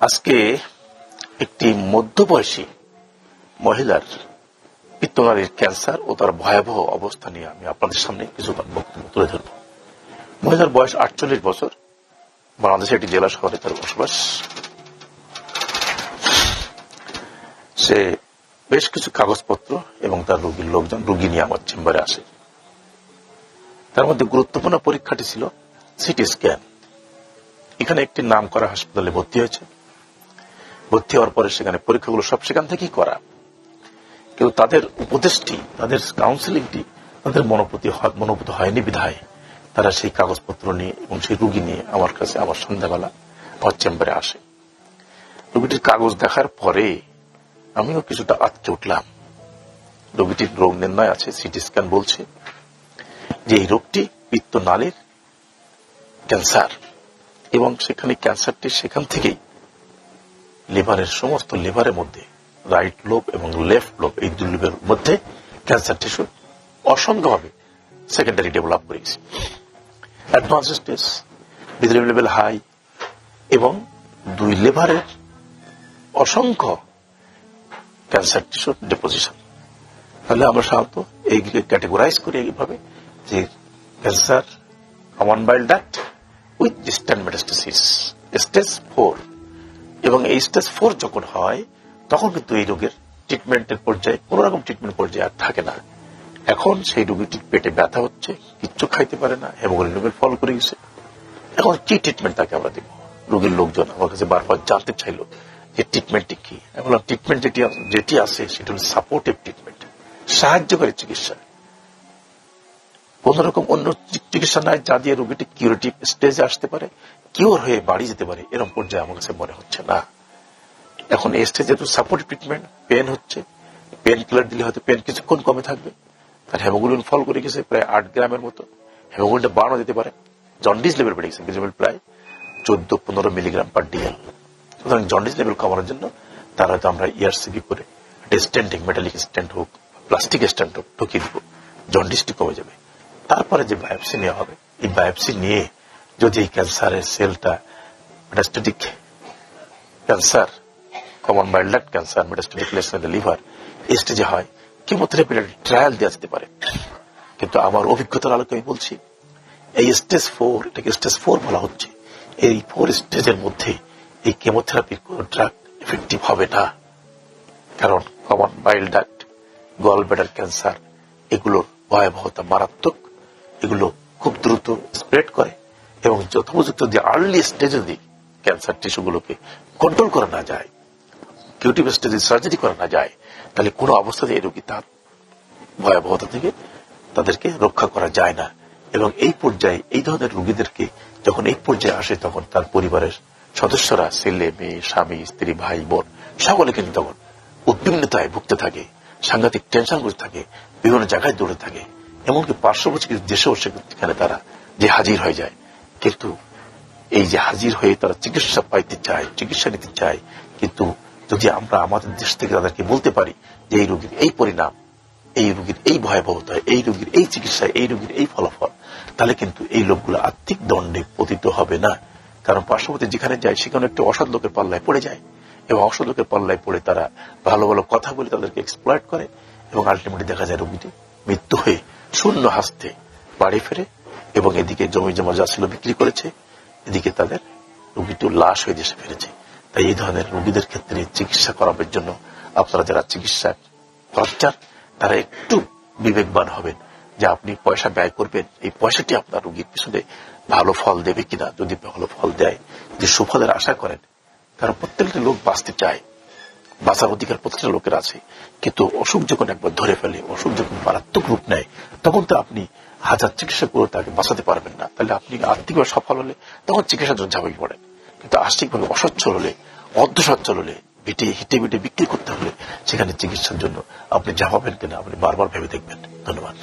আজকে একটি মধ্যবয়সী মহিলার পিত্তনালীর ক্যান্সার ও তার ভয়াবহ অবস্থা নিয়ে আমি আপনাদের সামনে কিছু বক্তব্য তুলে ধরব। মহিলার বয়স আটচল্লিশ বছর। বাংলাদেশের একটি জেলা শহরে তার বসবাস। সে বেশ কিছু কাগজপত্র এবং তার রোগীর লোকজন, রোগী নিয়ে আমার চেম্বারে আসে। তার মধ্যে গুরুত্বপূর্ণ পরীক্ষাটি ছিল সিটি স্ক্যান। এখানে একটি নাম করা হাসপাতালে ভর্তি হয়েছে। ভর্তি হওয়ার পরে সেখানে পরীক্ষাগুলো সব সেখান থেকেই করা। কিন্তু তাদের উপদেশটি তাদের কাউন্সিলিংটি তাদের মনোপতি মনোভূত হয়নি বিধায়। তারা সেই কাগজপত্র নিয়ে এবং সেই রুগী নিয়ে আমার কাছে আমার সন্ধ্যাবেলা আমার চেম্বারে আসে। রোগীটির কাগজ দেখার পরে আমিও কিছুটা আটকে উঠলাম। রোগীটির রোগ নির্ণয় আছে, সিটি স্ক্যান বলছে যে এই রোগটি পিত্ত নালীর ক্যান্সার। এবং সেখানে ক্যান্সারটি সেখান থেকেই লিভারের সমস্ত লিভারের মধ্যে রাইট লোব এবং লেফট লোব এই দুই লোবের মধ্যে ক্যান্সার টিস্যু অসংখ্যভাবে সেকেন্ডারি ডেভেলপ করে গেছে অ্যাডভান্স স্টেজ লেভেল হাই এবং দুই লিভারের অসংখ্য ক্যান্সার টিস্যু ডিপোজিশন তাহলে আমরা সাধারণত এই ক্যাটেগরাইজ করি এইভাবে যে cancer common bile duct with distant metastasis stage four এবং এই স্টেজ ফোর যখন হয়, তখন কিন্তু এই রোগের ট্রিটমেন্টের পর্যায়ে কোন রকম ট্রিটমেন্ট পর্যায়ে আর থাকে না। এখন সেই রোগীটির পেটে ব্যথা হচ্ছে, কিচ্ছু খাইতে পারে না হেমোগ্লোবিন লেভেল ফল করে গেছে। এখন কি ট্রিটমেন্ট তাকে আমরা দেবো? রোগীর লোকজন আমার কাছে বারবার জানতে চাইলো যে ট্রিটমেন্টটি কি? আমি বললাম ট্রিটমেন্ট যেটি যেটি আছে, সেটা হল সাপোর্টিভ ট্রিটমেন্ট সাহায্যকারী চিকিৎসা। কোন রকম অন্য চিকিৎসা নাই, যা দিয়ে রোগীটি কিউরেটিভ স্টেজে আসতে পারে কিওর হয়ে বাড়ি যেতে পারে এরকম পর্যায়ে আমার কাছে মনে হচ্ছে না। এখন এই স্টেজে তো সাপোর্টিভ ট্রিটমেন্ট পেন হচ্ছে পেন কিলার দিলে হয়তো পেন কিছুক্ষণ কমে থাকবে, তার হেমোগ্লোবিন ফল করে গেছে প্রায় আট গ্রামের মতো হেমোগ্লোবিনটা বাড়ানো যেতে পারে জন্ডিস লেভেল বেড়ে গেছে লেভেল প্রায় চোদ্দ পনেরো মিলিগ্রাম পার ডিএল সুতরাং জন্ডিস লেভেল কমানোর জন্য তার হয়তো আমরা ইয়ারসিবি করে, একটা স্ট্যান্ডিং মেটালিক স্ট্যান্ড হোক প্লাস্টিক স্ট্যান্ড হোক, ঢুকিয়ে দিব জন্ডিসটি কমে যাবে। তারপরে যে বায়োপসি নেওয়া হবে, এই বায়োপসি নিয়ে যদি ক্যান্সারের সেলটা metastatic cancer common mild cancer metastatic lesion liver এই স্টেজে হয় কেমোথেরাপি ট্রায়াল দেওয়া যেতে পারে। কিন্তু আমার অভিজ্ঞতার আলোকে আমি বলছি, এই স্টেজ ফোর এটাকে স্টেজ ফোর বলা হচ্ছে, এই ফোর স্টেজের মধ্যে এই কেমোথেরাপির কোন ড্রাগ এফেক্টিভ হবে না। কারণ common bile duct gall bladder cancer এগুলোর ভয়াবহতা মারাত্মক। এগুলো খুব দ্রুত স্প্রেড করে এবং যথোপযুক্ত যে আর্লি স্টেজে যদি ক্যান্সার টিস্যুগুলোকে কন্ট্রোল করা না যায় কিউটিভ স্টেজে সার্জারি করা না যায়, তাহলে কোনো অবস্থাতে এই রোগী তার ভয়াবহতা থেকে তাদেরকে রক্ষা করা যায় না। এবং এই পর্যায়ে এই ধরনের রোগীদেরকে যখন এই পর্যায়ে আসে, তখন তার পরিবারের সদস্যরা, ছেলে, মেয়ে, স্বামী, স্ত্রী, ভাই, বোন সকলে কিন্তু তখন উদ্বিগ্নতায় ভুগতে থাকে, সাংঘাতিক টেনশন করতে থাকে, বিভিন্ন জায়গায় দৌড়ে থাকে। এমনকি পার্শ্ববর্তী দেশেও সেখানে তারা যে হাজির হয়ে যায়। কিন্তু এই যে হাজির হয়ে তারা চিকিৎসা পাইতে চায়, চিকিৎসা নিতে চায়, কিন্তু যদি আমরা আমাদের দেশ থেকে তাদেরকে বলতে পারি যে এই রোগীর এই পরিণাম, এই রোগীর এই ভয়াবহতা, এই রোগীর এই চিকিৎসা, এই রোগীর এই ফলাফল, তাহলে কিন্তু এই লোকগুলো আর্থিক দণ্ডে পতিত হবে না। কারণ পার্শ্ববর্তী যেখানে যায়, সেখানে একটু অসৎ লোকের পাল্লায় পড়ে যায়। এবং অসৎ লোকের পাল্লায় পড়ে তারা ভালো ভালো কথা বলে তাদেরকে এক্সপ্লয়েট করে এবং আলটিমেটলি দেখা যায় রোগীটি মৃত্যু হয়ে শূন্য হাসতে বাড়ি ফেরে এবং এদিকে জমি জমা যা ছিল বিক্রি করেছে, এদিকে তাদের রোগীটি লাশ হয়ে দেশে ফিরেছে। তাই এই ধরনের রুগীদের ক্ষেত্রে চিকিৎসা করানোর জন্য আপনারা যারা চিকিৎসা খরচার তারা একটু বিবেকবান হবেন যে আপনি পয়সা ব্যয় করবেন। এই পয়সাটি আপনার রুগীর পিছনে ভালো ফল দেবে কিনা, যদি ভালো ফল দেয়, যে সুফলের আশা করেন। কারণ প্রত্যেকটা লোক বাঁচতে চায়। বাঁচার অধিকার প্রত্যেকটা লোকের আছে। কিন্তু অসুখ যখন একবার ধরে ফেলে, অসুখ যখন মারাত্মক রূপ নেয়, তখন তো আপনি হাজার চিকিৎসা করে তাকে বাঁচাতে পারবেন না। তাহলে আপনি আর্থিকভাবে সফল হলে তখন চিকিৎসার জন্য ঝাঁপিয়ে পড়েন কিন্তু আর্থিকভাবে অসচ্ছল হলে অর্ধ সচ্ছল হলে ভিটে হিটে বিটে বিক্রি করতে হলে, সেখানে চিকিৎসার জন্য আপনি ঝাঁপাবেন কিনা আপনি বারবার ভেবে দেখবেন। ধন্যবাদ।